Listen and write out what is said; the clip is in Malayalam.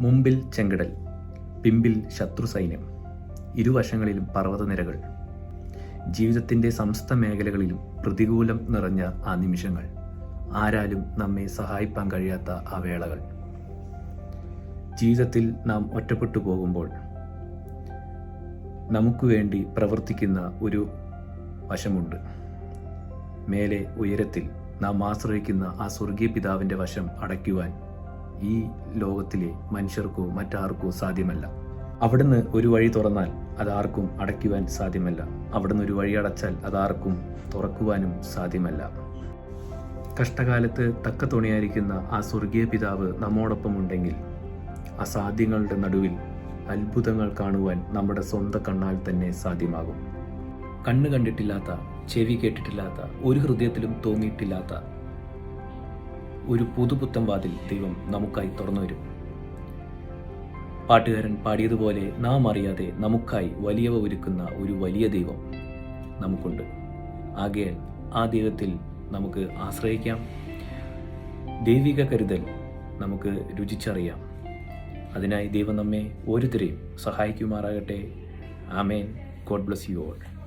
മുമ്പിൽ ചെങ്കടൽ പിമ്പിൽ ശത്രു സൈന്യം ഇരുവശങ്ങളിലും പർവതനിരകൾ ജീവിതത്തിന്റെ സമസ്ത മേഖലകളിലും പ്രതികൂലം നിറഞ്ഞ ആ നിമിഷങ്ങൾ. ആരാലും നമ്മെ സഹായിപ്പാൻ കഴിയാത്ത ആ വേളകൾ. ജീവിതത്തിൽ നാം ഒറ്റപ്പെട്ടു പോകുമ്പോൾ നമുക്ക് വേണ്ടി പ്രവർത്തിക്കുന്ന ഒരു വശമുണ്ട്. മേലെ ഉയരത്തിൽ നാം ആശ്രയിക്കുന്ന ആ സ്വർഗീയ പിതാവിന്റെ വശം അടയ്ക്കുവാൻ ഈ ലോകത്തിലെ മനുഷ്യർക്കോ മറ്റാർക്കോ സാധ്യമല്ല. അവിടുന്ന് ഒരു വഴി തുറന്നാൽ അതാർക്കും അടയ്ക്കുവാൻ സാധ്യമല്ല. അവിടുന്ന് ഒരു വഴി അടച്ചാൽ അതാർക്കും തുറക്കുവാനും സാധ്യമല്ല. കഷ്ടകാലത്ത് തക്ക തുണിയായിരിക്കുന്ന ആ സ്വർഗീയ പിതാവ് നമ്മോടൊപ്പം ഉണ്ടെങ്കിൽ അസാധ്യങ്ങളുടെ നടുവിൽ അത്ഭുതങ്ങൾ കാണുവാൻ നമ്മുടെ സ്വന്തം കണ്ണാൽ തന്നെ സാധ്യമാകും. കണ്ണ് കണ്ടിട്ടില്ലാത്ത ചെവി കേട്ടിട്ടില്ലാത്ത ഒരു ഹൃദയത്തിലും തോന്നിയിട്ടില്ലാത്ത ഒരു പുതുപുത്തൻ വാതിൽ ദൈവം നമുക്കായി തുറന്നു വരും പാട്ടുകാരൻ പാടിയതുപോലെ നാം അറിയാതെ നമുക്കായി വലിയവ ഒരുക്കുന്ന ഒരു വലിയ ദൈവം നമുക്കുണ്ട്. ആകയാൽ ആ ദൈവത്തിൽ നമുക്ക് ആശ്രയിക്കാം. ദൈവിക കരുതൽ നമുക്ക് രുചിച്ചറിയാം. അതിനായി ദൈവം നമ്മെ ഓരോരുത്തരെയും സഹായിക്കുമാറാകട്ടെ. ആമേൻ. God bless you all.